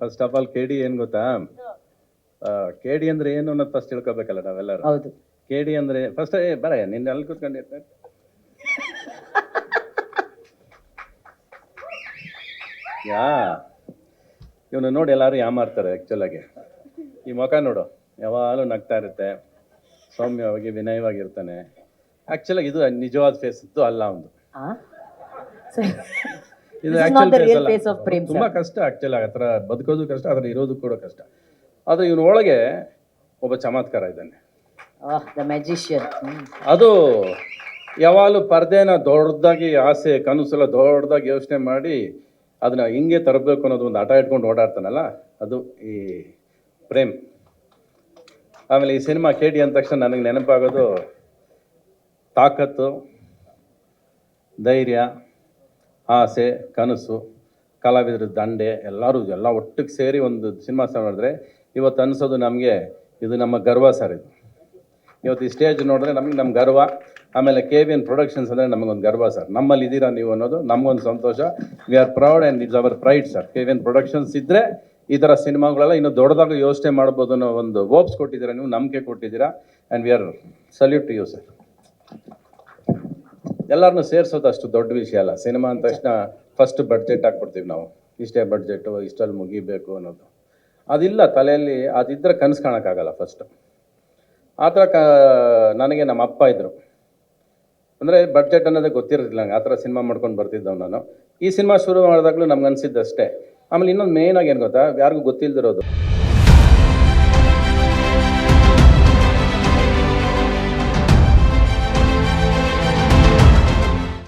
First of all K D ಏನ್ ಗೊತ್ತಾ? K D ಅಂದ್ರೆ ಏನು ಅನ್ನೋದು ಫಸ್ಟ್ ತಿಳ್ಕೊಬೇಕಲ್ಲ ನಾವೆಲ್ಲರೂ. ಹೌದು. ಕೆ ಡಿ ಅಂದ್ರೆ ಫಸ್ಟ್ ಏ ಬರ ನಿನ್ನ ಅಲ್ಲಿ ಕೂತ್ಕೊಂಡಿರ್ತಾರೆ ಯಾ ಇವನು ನೋಡಿ ಎಲ್ಲರೂ ಯಾಮಾರ್ತಾರೆ ಆಕ್ಚುಲ್ ಆಗಿ. ಈ ಮುಖ ನೋಡು ಯಾವಾಗಲೂ ನಗ್ತಾ ಇರುತ್ತೆ. ಸೌಮ್ಯವಾಗಿ ವಿನಯವಾಗಿರ್ತಾನೆ. ಆ್ಯಕ್ಚುಲಾಗಿ ಇದು ನಿಜವಾದ ಫೇಸ್ ಇತ್ತು ಅಲ್ಲ ಒಂದು. ಇದು ತುಂಬಾ ಕಷ್ಟ ಆಕ್ಚುಲಿ ಆ ಥರ ಬದುಕೋದು ಕಷ್ಟ ಅದ್ರ ಇರೋದು ಕೂಡ ಕಷ್ಟ. ಆದ್ರೆ ಇವನ ಒಳಗೆ ಒಬ್ಬ ಚಮತ್ಕಾರ ಇದ್ದಾನೆ. ಮ್ಯಾಜಿಷಿಯನ್ ಅದು ಯಾವಾಗಲೂ ಪರ್ದೆನ ದೊಡ್ಡದಾಗಿ ಆಸೆ ಕನಸೆಲ್ಲ ದೊಡ್ಡದಾಗಿ ಯೋಚನೆ ಮಾಡಿ ಅದನ್ನ ಹಿಂಗೆ ತರಬೇಕು ಅನ್ನೋದು ಒಂದು ಆಟ ಇಟ್ಕೊಂಡು ಓಡಾಡ್ತಾನಲ್ಲ ಅದು ಈ ಪ್ರೇಮ್. ಆಮೇಲೆ ಈ ಸಿನಿಮಾ ಕೇಳಿ ಅಂದ ತಕ್ಷಣ ನನಗೆ ನೆನಪಾಗೋದು ತಾಕತ್ತು ಧೈರ್ಯ. ಆಸೆ, ಕನಸು, ಕಲಾವಿದರ, ದಂಡೆ, ಎಲ್ಲರೂ ಎಲ್ಲ ಒಟ್ಟಿಗೆ ಸೇರಿ ಒಂದು ಸಿನಿಮಾ ಮಾಡಿದ್ರೆ ಇವತ್ತು ಅನಿಸೋದು ನಮಗೆ ಇದು ನಮ್ಮ ಗರ್ವ ಸರ್ ಇದು. ಇವತ್ತು ಈ ಸ್ಟೇಜ್ ನೋಡಿದ್ರೆ ನಮಗೆ ನಮ್ಮ ಗರ್ವ, ಆಮೇಲೆ ಕೆ ವಿ ಎನ್ ಪ್ರೊಡಕ್ಷನ್ಸ್ ಅಂದರೆ ನಮಗೊಂದು ಗರ್ವ ಸರ್. ನಮ್ಮಲ್ಲಿ ಇದ್ದೀರಾ ನೀವು ಅನ್ನೋದು ನಮಗೊಂದು ಸಂತೋಷ. We are proud and it's our pride sir. K V N productions ಇದ್ದರೆ ಈ ಥರ ಸಿನಿಮಾಗಳೆಲ್ಲ ಇನ್ನೂ ದೊಡ್ಡದಾಗ ಯೋಚನೆ ಮಾಡ್ಬೋದು ಅನ್ನೋ ಒಂದು ಹೋಪ್ಸ್ ಕೊಟ್ಟಿದ್ದೀರಾ ನೀವು? ನಂಬಿಕೆ ಕೊಟ್ಟಿದ್ದೀರಾ? And we are salute to you sir ಎಲ್ಲರನ್ನೂ ಸೇರಿಸೋದು ಅಷ್ಟು ದೊಡ್ಡ ವಿಷಯ ಅಲ್ಲ. ಸಿನಿಮಾ ಅಂದ ತಕ್ಷಣ ಫಸ್ಟ್ ಬಡ್ಜೆಟ್ ಹಾಕ್ಬಿಡ್ತೀವಿ ನಾವು. ಇಷ್ಟೇ ಬಡ್ಜೆಟು ಇಷ್ಟಲ್ಲಿ ಮುಗಿಬೇಕು ಅನ್ನೋದು. ಅದಿಲ್ಲ, ತಲೆಯಲ್ಲಿ ಅದಿದ್ದರೆ ಕನಸು ಕಾಣೋಕ್ಕಾಗಲ್ಲ ಫಸ್ಟ್ ಆ ಥರ ಕ, ನನಗೆ ನಮ್ಮ ಅಪ್ಪ ಇದ್ದರು ಅಂದರೆ ಬಡ್ಜೆಟ್ ಅನ್ನೋದೇ ಗೊತ್ತಿರಲಿಲ್ಲ ನಂಗೆ. ಆ ಥರ ಸಿನಿಮಾ ಮಾಡ್ಕೊಂಡು ಬರ್ತಿದ್ದವು ನಾನು. ಈ ಸಿನಿಮಾ ಶುರು ಮಾಡಿದಾಗಲೂ ನಮ್ಗೆ ಅನಿಸಿದ್ದಷ್ಟೇ. ಆಮೇಲೆ ಇನ್ನೊಂದು ಮೇಯ್ನಾಗಿ ಏನು ಗೊತ್ತಾ? ಯಾರಿಗೂ ಗೊತ್ತಿಲ್ಲದಿರೋದು